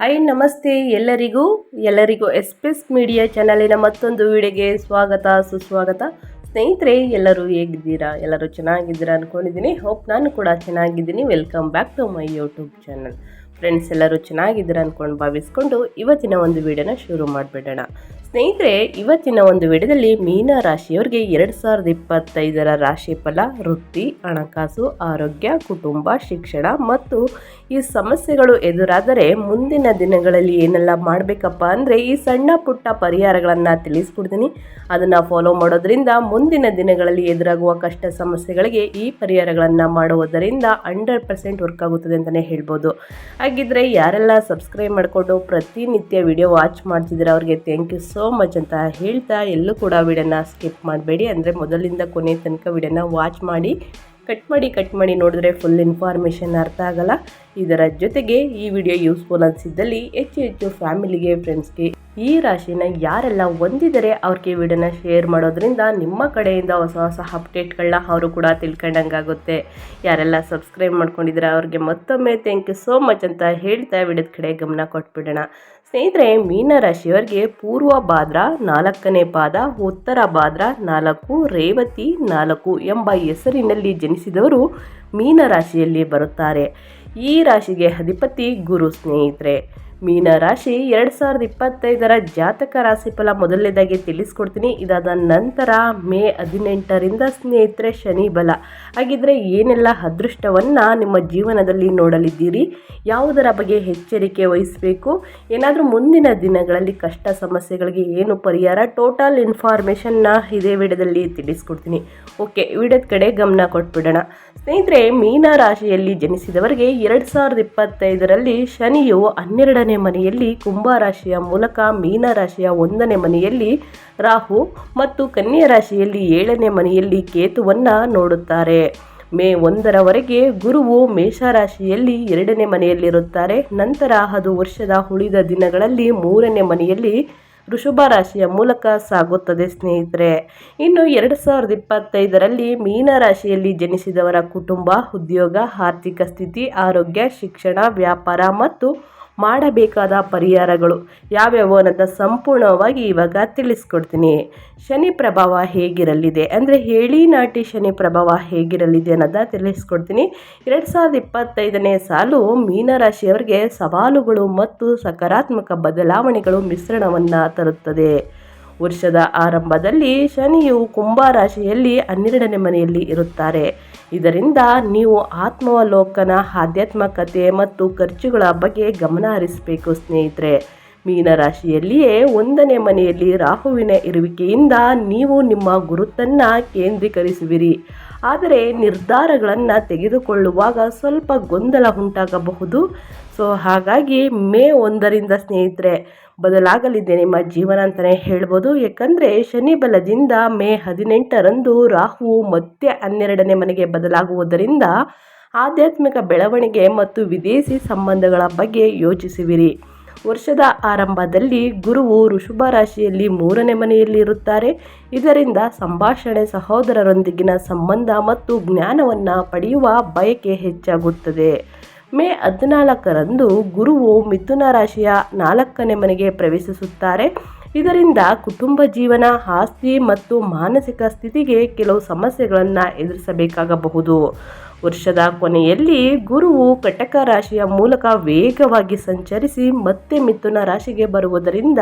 Hi ನಮಸ್ತೆ ಎಲ್ಲರಿಗೂ. ಎಲ್ಲರಿಗೂ ಎಸ್ಪೆಸ್ ಮೀಡಿಯಾ ಚಾನಲಿನ ಮತ್ತೊಂದು ವಿಡಿಯೋಗೆ ಸ್ವಾಗತ, ಸುಸ್ವಾಗತ. ಸ್ನೇಹಿತರೆ, ಎಲ್ಲರೂ ಹೇಗಿದ್ದೀರಾ? ಎಲ್ಲರೂ ಚೆನ್ನಾಗಿದ್ದೀರಾ ಅಂದ್ಕೊಂಡಿದ್ದೀನಿ ಹೋಪ್ ನಾನು ಕೂಡ ಚೆನ್ನಾಗಿದ್ದೀನಿ. Welcome back to my YouTube channel friends ಎಲ್ಲರೂ ಚೆನ್ನಾಗಿದ್ದೀರಾ ಅಂದ್ಕೊಂಡು ಭಾವಿಸ್ಕೊಂಡು ಇವತ್ತಿನ ಒಂದು ವಿಡಿಯೋನ ಶುರು ಮಾಡಿಬಿಡೋಣ. ಸ್ನೇಹಿತರೆ, ಇವತ್ತಿನ ಒಂದು ವಿಡಿಯೋದಲ್ಲಿ ಮೀನ ರಾಶಿಯವರಿಗೆ ಎರಡು ಸಾವಿರದ ಇಪ್ಪತ್ತೈದರ ರಾಶಿ ಫಲ, ವೃತ್ತಿ, ಹಣಕಾಸು, ಆರೋಗ್ಯ, ಕುಟುಂಬ, ಶಿಕ್ಷಣ ಮತ್ತು ಈ ಸಮಸ್ಯೆಗಳು ಎದುರಾದರೆ ಮುಂದಿನ ದಿನಗಳಲ್ಲಿ ಏನೆಲ್ಲ ಮಾಡಬೇಕಪ್ಪ ಅಂದರೆ ಈ ಸಣ್ಣ ಪುಟ್ಟ ಪರಿಹಾರಗಳನ್ನು ತಿಳಿಸ್ಕೊಡ್ತೀನಿ. ಅದನ್ನು ಫಾಲೋ ಮಾಡೋದ್ರಿಂದ ಮುಂದಿನ ದಿನಗಳಲ್ಲಿ ಎದುರಾಗುವ ಕಷ್ಟ ಸಮಸ್ಯೆಗಳಿಗೆ ಈ ಪರಿಹಾರಗಳನ್ನು ಮಾಡುವುದರಿಂದ ಹಂಡ್ರೆಡ್ ಪರ್ಸೆಂಟ್ ವರ್ಕ್ ಆಗುತ್ತದೆ ಅಂತಲೇ ಹೇಳ್ಬೋದು. ಹಾಗಿದ್ರೆ ಯಾರೆಲ್ಲ ಸಬ್ಸ್ಕ್ರೈಬ್ ಮಾಡಿಕೊಂಡು ಪ್ರತಿನಿತ್ಯ ವಿಡಿಯೋ ವಾಚ್ ಮಾಡ್ತಿದ್ದೀರ ಅವ್ರಿಗೆ ಥ್ಯಾಂಕ್ ಯು ಸೋ ಮಚ್ ಅಂತ ಹೇಳ್ತಾ ಎಲ್ಲೂ ಕೂಡ ವಿಡಿಯೋನ ಸ್ಕಿಪ್ ಮಾಡಬೇಡಿ. ಅಂದರೆ ಮೊದಲಿಂದ ಕೊನೆ ತನಕ ವಿಡಿಯೋನ ವಾಚ್ ಮಾಡಿ ಕಟ್ ಮಾಡಿ ಕಟ್ ಮಾಡಿ ನೋಡಿದ್ರೆ ಫುಲ್ ಇನ್ಫಾರ್ಮೇಷನ್ ಅರ್ಥ ಆಗಲ್ಲ. ಇದರ ಜೊತೆಗೆ ಈ ವಿಡಿಯೋ ಯೂಸ್ಫುಲ್ ಅನಿಸಿದ್ದಲ್ಲಿ ಹೆಚ್ಚು ಹೆಚ್ಚು ಫ್ಯಾಮಿಲಿಗೆ ಫ್ರೆಂಡ್ಸ್ಗೆ ಈ ರಾಶಿನ ಯಾರೆಲ್ಲ ಹೊಂದಿದರೆ ಅವ್ರಿಗೆ ವಿಡಿಯೋನ ಶೇರ್ ಮಾಡೋದ್ರಿಂದ ನಿಮ್ಮ ಕಡೆಯಿಂದ ಹೊಸ ಹೊಸ ಅಪ್ಡೇಟ್ಗಳನ್ನ ಅವರು ಕೂಡ ತಿಳ್ಕೊಂಡಂಗಾಗುತ್ತೆ. ಯಾರೆಲ್ಲ ಸಬ್ಸ್ಕ್ರೈಬ್ ಮಾಡ್ಕೊಂಡಿದ್ರೆ ಅವ್ರಿಗೆ ಮತ್ತೊಮ್ಮೆ ಥ್ಯಾಂಕ್ ಯು ಸೋ ಮಚ್ ಅಂತ ಹೇಳ್ತಾ ವಿಡಿಯೋದ ಕಡೆ ಗಮನ ಕೊಟ್ಬಿಡೋಣ. ಸ್ನೇಹಿತರೆ, ಮೀನ ರಾಶಿಯವರಿಗೆ ಪೂರ್ವ ಭಾದ್ರ, ನಾಲ್ಕನೇ ಪಾದ, ಉತ್ತರ ಭಾದ್ರ, ನಾಲ್ಕು, ರೇವತಿ, ನಾಲ್ಕು ಎಂಬ ಹೆಸರಿನಲ್ಲಿ ಜನಿಸಿದವರು ಮೀನ ರಾಶಿಯಲ್ಲಿ ಬರುತ್ತಾರೆ. ಈ ರಾಶಿಗೆ ಅಧಿಪತಿ ಗುರು ಸ್ನೇಹಿತರೆ. ಮೀನ ರಾಶಿ ಎರಡು ಸಾವಿರದ ಇಪ್ಪತ್ತೈದರ ಜಾತಕ ರಾಶಿಫಲ ಮೊದಲನೇದಾಗಿ ತಿಳಿಸ್ಕೊಡ್ತೀನಿ. ಇದಾದ ನಂತರ ಮೇ ಹದಿನೆಂಟರಿಂದ ಸ್ನೇಹಿತರೆ ಶನಿ ಬಲ. ಹಾಗಿದ್ರೆ ಏನೆಲ್ಲ ಅದೃಷ್ಟವನ್ನು ನಿಮ್ಮ ಜೀವನದಲ್ಲಿ ನೋಡಲಿದ್ದೀರಿ? ಯಾವುದರ ಬಗ್ಗೆ ಎಚ್ಚರಿಕೆ ವಹಿಸಬೇಕು? ಏನಾದರೂ ಮುಂದಿನ ದಿನಗಳಲ್ಲಿ ಕಷ್ಟ ಸಮಸ್ಯೆಗಳಿಗೆ ಏನು ಪರಿಹಾರ? ಟೋಟಲ್ ಇನ್ಫಾರ್ಮೇಷನ್ನ ಇದೇ ವಿಡಿಯೋದಲ್ಲಿ ತಿಳಿಸ್ಕೊಡ್ತೀನಿ. ಓಕೆ, ವಿಡಿಯೋದ ಕಡೆ ಗಮನ ಕೊಟ್ಬಿಡೋಣ. ಸ್ನೇಹಿತರೆ ಮೀನ ರಾಶಿಯಲ್ಲಿ ಜನಿಸಿದವರಿಗೆ ಎರಡು ಸಾವಿರದ ಇಪ್ಪತ್ತೈದರಲ್ಲಿ ಶನಿಯು ಮನೆಯಲ್ಲಿ ಕುಂಭ ರಾಶಿಯ ಮೂಲಕ ಮೀನ ರಾಶಿಯ ಒಂದನೇ ಮನೆಯಲ್ಲಿ ರಾಹು ಮತ್ತು ಕನ್ಯಾ ರಾಶಿಯಲ್ಲಿ ಏಳನೇ ಮನೆಯಲ್ಲಿ ಕೇತುವನ್ನು ನೋಡುತ್ತಾರೆ. ಮೇ ಒಂದರವರೆಗೆ ಗುರುವು ಮೇಷರಾಶಿಯಲ್ಲಿ ಎರಡನೇ ಮನೆಯಲ್ಲಿರುತ್ತಾರೆ. ನಂತರ ಅದು ವರ್ಷದ ಉಳಿದ ದಿನಗಳಲ್ಲಿ ಮೂರನೇ ಮನೆಯಲ್ಲಿ ವೃಷಭ ರಾಶಿಯ ಮೂಲಕ ಸಾಗುತ್ತದೆ ಸ್ನೇಹಿತರೆ. ಇನ್ನು ಎರಡು ಸಾವಿರದ ಇಪ್ಪತ್ತೈದರಲ್ಲಿ ಮೀನ ರಾಶಿಯಲ್ಲಿ ಜನಿಸಿದವರ ಕುಟುಂಬ, ಉದ್ಯೋಗ, ಆರ್ಥಿಕ ಸ್ಥಿತಿ, ಆರೋಗ್ಯ, ಶಿಕ್ಷಣ, ವ್ಯಾಪಾರ ಮತ್ತು ಮಾಡಬೇಕಾದ ಪರಿಹಾರಗಳು ಯಾವ್ಯಾವು ಅನ್ನೋದನ್ನ ಸಂಪೂರ್ಣವಾಗಿ ಇವಾಗ ತಿಳಿಸ್ಕೊಡ್ತೀನಿ. ಶನಿ ಪ್ರಭಾವ ಹೇಗಿರಲಿದೆ? ಅಂದರೆ ಹೇಳಿ ನಾಟಿ ಶನಿ ಪ್ರಭಾವ ಹೇಗಿರಲಿದೆ ಅನ್ನೋದನ್ನ ತಿಳಿಸ್ಕೊಡ್ತೀನಿ. ಎರಡು ಸಾವಿರದ ಇಪ್ಪತ್ತೈದನೇ ಸಾಲು ಮೀನರಾಶಿಯವರಿಗೆ ಸವಾಲುಗಳು ಮತ್ತು ಸಕಾರಾತ್ಮಕ ಬದಲಾವಣೆಗಳು ಮಿಶ್ರಣವನ್ನು ತರುತ್ತದೆ. ವರ್ಷದ ಆರಂಭದಲ್ಲಿ ಶನಿಯು ಕುಂಭ ರಾಶಿಯಲ್ಲಿ ಹನ್ನೆರಡನೇ ಮನೆಯಲ್ಲಿ ಇರುತ್ತಾರೆ. ಇದರಿಂದ ನೀವು ಆತ್ಮಾವಲೋಕನ, ಆಧ್ಯಾತ್ಮಕತೆ ಮತ್ತು ಖರ್ಚುಗಳ ಬಗ್ಗೆ ಗಮನ ಹರಿಸಬೇಕು ಸ್ನೇಹಿತರೆ. ಮೀನರಾಶಿಯಲ್ಲಿಯೇ ಒಂದನೇ ಮನೆಯಲ್ಲಿ ರಾಹುವಿನ ಇರುವಿಕೆಯಿಂದ ನೀವು ನಿಮ್ಮ ಗುರುತನ್ನು ಕೇಂದ್ರೀಕರಿಸುವಿರಿ. ಆದರೆ ನಿರ್ಧಾರಗಳನ್ನು ತೆಗೆದುಕೊಳ್ಳುವಾಗ ಸ್ವಲ್ಪ ಗೊಂದಲ ಉಂಟಾಗಬಹುದು. ಸೊ, ಹಾಗಾಗಿ ಮೇ ಒಂದರಿಂದ ಸ್ನೇಹಿತರೆ ಬದಲಾಗಲಿದೆ ನಿಮ್ಮ ಜೀವನ ಅಂತಲೇ ಹೇಳ್ಬೋದು. ಯಾಕಂದರೆ ಶನಿ ಬಲದಿಂದ ಮೇ ಹದಿನೆಂಟರಂದು ರಾಹು ಮತ್ತೆ ಹನ್ನೆರಡನೇ ಮನೆಗೆ ಬದಲಾಗುವುದರಿಂದ ಆಧ್ಯಾತ್ಮಿಕ ಬೆಳವಣಿಗೆ ಮತ್ತು ವಿದೇಶಿ ಸಂಬಂಧಗಳ ಬಗ್ಗೆ ಯೋಚಿಸುವಿರಿ. ವರ್ಷದ ಆರಂಭದಲ್ಲಿ ಗುರುವು ಋಷಭ ರಾಶಿಯಲ್ಲಿ ಮೂರನೇ ಮನೆಯಲ್ಲಿ ಇರುತ್ತಾರೆ. ಇದರಿಂದ ಸಂಭಾಷಣೆ ಸಹೋದರರೊಂದಿಗಿನ ಸಂಬಂಧ ಮತ್ತು ಜ್ಞಾನವನ್ನು ಪಡೆಯುವ ಬಯಕೆ ಹೆಚ್ಚಾಗುತ್ತದೆ. ಮೇ ಹದಿನಾಲ್ಕರಂದು ಗುರುವು ಮಿಥುನ ರಾಶಿಯ ನಾಲ್ಕನೇ ಮನೆಗೆ ಪ್ರವೇಶಿಸುತ್ತಾರೆ. ಇದರಿಂದ ಕುಟುಂಬ ಜೀವನ, ಆಸ್ತಿ ಮತ್ತು ಮಾನಸಿಕ ಸ್ಥಿತಿಗೆ ಕೆಲವು ಸಮಸ್ಯೆಗಳನ್ನು ಎದುರಿಸಬೇಕಾಗಬಹುದು. ವರ್ಷದ ಕೊನೆಯಲ್ಲಿ ಗುರುವು ಕಟಕ ರಾಶಿಯ ಮೂಲಕ ವೇಗವಾಗಿ ಸಂಚರಿಸಿ ಮತ್ತೆ ಮಿಥುನ ರಾಶಿಗೆ ಬರುವುದರಿಂದ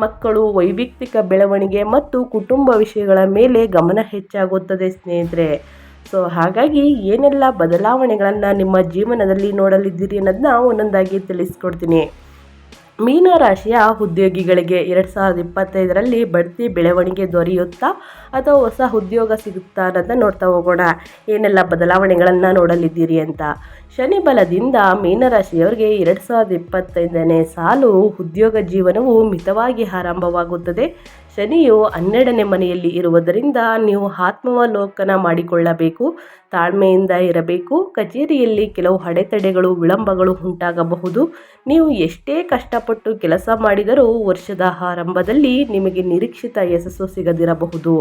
ಮಕ್ಕಳು ವೈಯಕ್ತಿಕ ಬೆಳವಣಿಗೆ ಮತ್ತು ಕುಟುಂಬ ವಿಷಯಗಳ ಮೇಲೆ ಗಮನ ಹೆಚ್ಚಾಗುತ್ತದೆ ಸ್ನೇಹಿತರೆ. ಸೊ ಹಾಗಾಗಿ ಏನೆಲ್ಲ ಬದಲಾವಣೆಗಳನ್ನು ನಿಮ್ಮ ಜೀವನದಲ್ಲಿ ನೋಡಲಿದ್ದೀರಿ ಅನ್ನೋದನ್ನ ಒಂದೊಂದಾಗಿ ತಿಳಿಸ್ಕೊಡ್ತೀನಿ. ಮೀನ ರಾಶಿಯ ಉದ್ಯೋಗಿಗಳಿಗೆ ಎರಡು ಸಾವಿರದ ಇಪ್ಪತ್ತೈದರಲ್ಲಿ ಬಡ್ತಿ ಬೆಳವಣಿಗೆ ದೊರೆಯುತ್ತಾ ಅಥವಾ ಹೊಸ ಉದ್ಯೋಗ ಸಿಗುತ್ತಾ ಅನ್ನೋದನ್ನ ನೋಡ್ತಾ ಹೋಗೋಣ. ಏನೆಲ್ಲ ಬದಲಾವಣೆಗಳನ್ನು ನೋಡಲಿದ್ದೀರಿ ಅಂತ. ಶನಿ ಬಲದಿಂದ ಮೀನರಾಶಿಯವರಿಗೆ ಎರಡು ಸಾವಿರದ ಇಪ್ಪತ್ತೈದನೇ ಸಾಲು ಉದ್ಯೋಗ ಜೀವನವು ಮಿತವಾಗಿ ಆರಂಭವಾಗುತ್ತದೆ. ಶನಿಯು ಹನ್ನೆರಡನೇ ಮನೆಯಲ್ಲಿ ಇರುವುದರಿಂದ ನೀವು ಆತ್ಮಾವಲೋಕನ ಮಾಡಿಕೊಳ್ಳಬೇಕು, ತಾಳ್ಮೆಯಿಂದ ಇರಬೇಕು. ಕಚೇರಿಯಲ್ಲಿ ಕೆಲವು ಅಡೆತಡೆಗಳು, ವಿಳಂಬಗಳು ಉಂಟಾಗಬಹುದು. ನೀವು ಎಷ್ಟೇ ಕಷ್ಟಪಟ್ಟು ಕೆಲಸ ಮಾಡಿದರೂ ವರ್ಷದ ಆರಂಭದಲ್ಲಿ ನಿಮಗೆ ನಿರೀಕ್ಷಿತ ಯಶಸ್ಸು ಸಿಗದಿರಬಹುದು.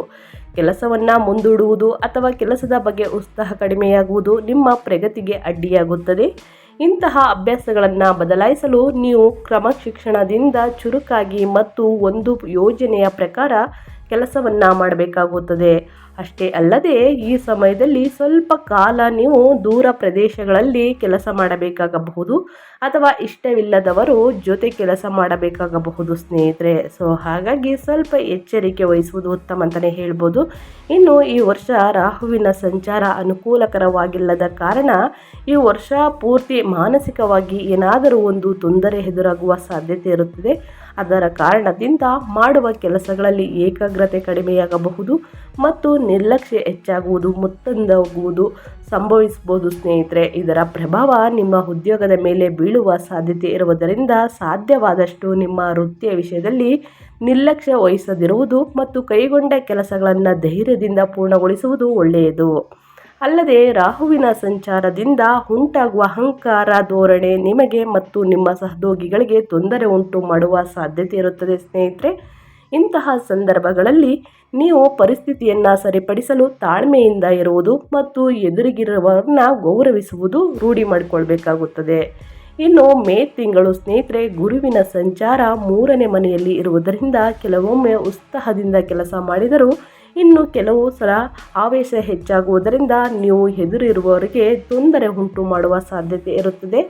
ಕೆಲಸವನ್ನು ಮುಂದೂಡುವುದು ಅಥವಾ ಕೆಲಸದ ಬಗ್ಗೆ ಉತ್ಸಾಹ ಕಡಿಮೆಯಾಗುವುದು ನಿಮ್ಮ ಪ್ರಗತಿಗೆ ಅಡ್ಡಿಯಾಗುತ್ತದೆ. ಇಂತಹ ಅಭ್ಯಾಸಗಳನ್ನು ಬದಲಾಯಿಸಲು ನೀವು ಕ್ರಮಶಿಕ್ಷಣದಿಂದ ಚುರುಕಾಗಿ ಮತ್ತು ಒಂದು ಯೋಜನೆಯ ಪ್ರಕಾರ ಕೆಲಸವನ್ನು ಮಾಡಬೇಕಾಗುತ್ತದೆ. ಅಷ್ಟೇ ಅಲ್ಲದೆ ಈ ಸಮಯದಲ್ಲಿ ಸ್ವಲ್ಪ ಕಾಲ ನೀವು ದೂರ ಪ್ರದೇಶಗಳಲ್ಲಿ ಕೆಲಸ ಮಾಡಬೇಕಾಗಬಹುದು ಅಥವಾ ಇಷ್ಟವಿಲ್ಲದವರು ಜೊತೆ ಕೆಲಸ ಮಾಡಬೇಕಾಗಬಹುದು ಸ್ನೇಹಿತರೆ. ಸೊ ಹಾಗಾಗಿ ಸ್ವಲ್ಪ ಎಚ್ಚರಿಕೆ ವಹಿಸುವುದು ಉತ್ತಮ ಅಂತಲೇ ಹೇಳ್ಬೋದು. ಇನ್ನು ಈ ವರ್ಷ ರಾಹುವಿನ ಸಂಚಾರ ಅನುಕೂಲಕರವಾಗಿಲ್ಲದ ಕಾರಣ ಈ ವರ್ಷ ಪೂರ್ತಿ ಮಾನಸಿಕವಾಗಿ ಏನಾದರೂ ಒಂದು ತೊಂದರೆ ಎದುರಾಗುವ ಸಾಧ್ಯತೆ ಇರುತ್ತದೆ. ಅದರ ಕಾರಣದಿಂದ ಮಾಡುವ ಕೆಲಸಗಳಲ್ಲಿ ಏಕಾಗ್ರತೆ ಕಡಿಮೆಯಾಗಬಹುದು ಮತ್ತು ನಿರ್ಲಕ್ಷ್ಯ ಹೆಚ್ಚಾಗುವುದು, ಮುತ್ತಂದಾಗುವುದು ಸಂಭವಿಸಬಹುದು. ಸ್ನೇಹಿತರೆ, ಇದರ ಪ್ರಭಾವ ನಿಮ್ಮ ಉದ್ಯೋಗದ ಮೇಲೆ ಬೀಳುವ ಸಾಧ್ಯತೆ ಇರುವುದರಿಂದ ಸಾಧ್ಯವಾದಷ್ಟು ನಿಮ್ಮ ವೃತ್ತಿಯ ವಿಷಯದಲ್ಲಿ ನಿರ್ಲಕ್ಷ್ಯ ವಹಿಸದಿರುವುದು ಮತ್ತು ಕೈಗೊಂಡ ಕೆಲಸಗಳನ್ನು ಧೈರ್ಯದಿಂದ ಪೂರ್ಣಗೊಳಿಸುವುದು ಒಳ್ಳೆಯದು. ಅಲ್ಲದೆ ರಾಹುವಿನ ಸಂಚಾರದಿಂದ ಉಂಟಾಗುವ ಅಹಂಕಾರ ಧೋರಣೆ ನಿಮಗೆ ಮತ್ತು ನಿಮ್ಮ ಸಹೋದ್ಯೋಗಿಗಳಿಗೆ ತೊಂದರೆ ಉಂಟು ಮಾಡುವ ಸಾಧ್ಯತೆ ಇರುತ್ತದೆ, ಸ್ನೇಹಿತರೆ. ಇಂತಹ ಸಂದರ್ಭಗಳಲ್ಲಿ ನೀವು ಪರಿಸ್ಥಿತಿಯನ್ನು ಸರಿಪಡಿಸಲು ತಾಳ್ಮೆಯಿಂದ ಇರುವುದು ಮತ್ತು ಎದುರಿಗಿರುವವರನ್ನ ಗೌರವಿಸುವುದು ರೂಢಿ ಮಾಡಿಕೊಳ್ಬೇಕಾಗುತ್ತದೆ. ಇನ್ನು ಮೇ ತಿಂಗಳು, ಸ್ನೇಹಿತರೆ, ಗುರುವಿನ ಸಂಚಾರ ಮೂರನೇ ಮನೆಯಲ್ಲಿ ಇರುವುದರಿಂದ ಕೆಲವೊಮ್ಮೆ ಉತ್ಸಾಹದಿಂದ ಕೆಲಸ ಮಾಡಿದರೂ ಇನ್ನು ಕೆಲವು ಸಲ ಆವೇಶ ಹೆಚ್ಚಾಗುವುದರಿಂದ ನೀವು ಎದುರಿರುವವರಿಗೆ ತೊಂದರೆ ಉಂಟು ಮಾಡುವ ಸಾಧ್ಯತೆ ಇರುತ್ತದೆ.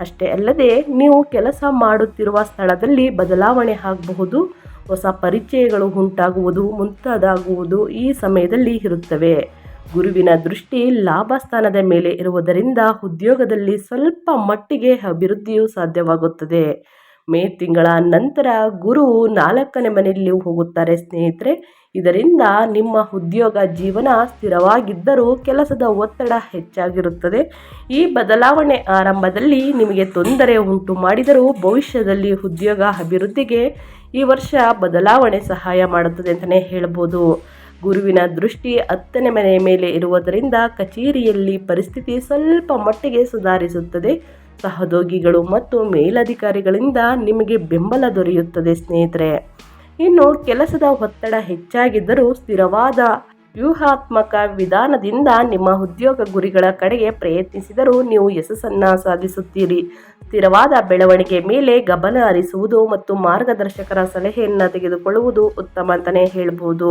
ಅಷ್ಟೇ ಅಲ್ಲದೆ, ನೀವು ಕೆಲಸ ಮಾಡುತ್ತಿರುವ ಸ್ಥಳದಲ್ಲಿ ಬದಲಾವಣೆ ಆಗಬಹುದು. ಹೊಸ ಪರಿಚಯಗಳು ಉಂಟಾಗುವುದು, ಮುಂತಾದಾಗುವುದು ಈ ಸಮಯದಲ್ಲಿ ಇರುತ್ತವೆ. ಗುರುವಿನ ದೃಷ್ಟಿ ಲಾಭ ಸ್ಥಾನದ ಮೇಲೆ ಇರುವುದರಿಂದ ಉದ್ಯೋಗದಲ್ಲಿ ಸ್ವಲ್ಪ ಮಟ್ಟಿಗೆ ಅಭಿವೃದ್ಧಿಯು ಸಾಧ್ಯವಾಗುತ್ತದೆ. ಮೇ ತಿಂಗಳ ನಂತರ ಗುರು ನಾಲ್ಕನೇ ಮನೆಯಲ್ಲಿ ಹೋಗುತ್ತಾರೆ ಸ್ನೇಹಿತರೆ. ಇದರಿಂದ ನಿಮ್ಮ ಉದ್ಯೋಗ ಜೀವನ ಸ್ಥಿರವಾಗಿದ್ದರೂ ಕೆಲಸದ ಒತ್ತಡ ಹೆಚ್ಚಾಗಿರುತ್ತದೆ. ಈ ಬದಲಾವಣೆ ಆರಂಭದಲ್ಲಿ ನಿಮಗೆ ತೊಂದರೆ ಉಂಟು ಮಾಡಿದರೂ ಭವಿಷ್ಯದಲ್ಲಿ ಉದ್ಯೋಗ ಅಭಿವೃದ್ಧಿಗೆ ಈ ವರ್ಷ ಬದಲಾವಣೆ ಸಹಾಯ ಮಾಡುತ್ತದೆ ಅಂತಲೇ ಹೇಳ್ಬೋದು. ಗುರುವಿನ ದೃಷ್ಟಿ ಹತ್ತನೇ ಮನೆಯ ಮೇಲೆ ಇರುವುದರಿಂದ ಕಚೇರಿಯಲ್ಲಿ ಪರಿಸ್ಥಿತಿ ಸ್ವಲ್ಪ ಮಟ್ಟಿಗೆ ಸುಧಾರಿಸುತ್ತದೆ. ಸಹೋದ್ಯೋಗಿಗಳು ಮತ್ತು ಮೇಲಧಿಕಾರಿಗಳಿಂದ ನಿಮಗೆ ಬೆಂಬಲ ದೊರೆಯುತ್ತದೆ, ಸ್ನೇಹಿತರೆ. ಇನ್ನು ಕೆಲಸದ ಒತ್ತಡ ಹೆಚ್ಚಾಗಿದ್ದರೂ ಸ್ಥಿರವಾದ ವ್ಯೂಹಾತ್ಮಕ ವಿಧಾನದಿಂದ ನಿಮ್ಮ ಉದ್ಯೋಗ ಗುರಿಗಳ ಕಡೆಗೆ ಪ್ರಯತ್ನಿಸಿದರೂ ನೀವು ಯಶಸ್ಸನ್ನು ಸಾಧಿಸುತ್ತೀರಿ. ಸ್ಥಿರವಾದ ಬೆಳವಣಿಗೆ ಮೇಲೆ ಗಮನ ಹರಿಸುವುದು ಮತ್ತು ಮಾರ್ಗದರ್ಶಕರ ಸಲಹೆಯನ್ನು ತೆಗೆದುಕೊಳ್ಳುವುದು ಉತ್ತಮ ಅಂತಲೇ ಹೇಳ್ಬೋದು.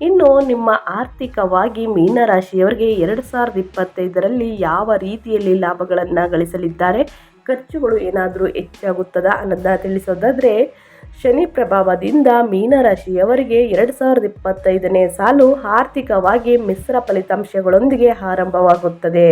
ಇನ್ನು ನಿಮ್ಮ ಆರ್ಥಿಕವಾಗಿ ಮೀನರಾಶಿಯವರಿಗೆ ಎರಡು ಸಾವಿರದ ಇಪ್ಪತ್ತೈದರಲ್ಲಿ ಯಾವ ರೀತಿಯಲ್ಲಿ ಲಾಭಗಳನ್ನು ಗಳಿಸಲಿದ್ದಾರೆ? ಖರ್ಚುಗಳು ಏನಾದರೂ ಹೆಚ್ಚಾಗುತ್ತದಾ ಅನ್ನೋದನ್ನ ತಿಳಿಸೋದಾದರೆ, ಶನಿ ಪ್ರಭಾವದಿಂದ ಮೀನರಾಶಿಯವರಿಗೆ ಎರಡು ಸಾವಿರದ ಇಪ್ಪತ್ತೈದನೇ ಸಾಲು ಆರ್ಥಿಕವಾಗಿ ಮಿಶ್ರ ಫಲಿತಾಂಶಗಳೊಂದಿಗೆ ಆರಂಭವಾಗುತ್ತದೆ.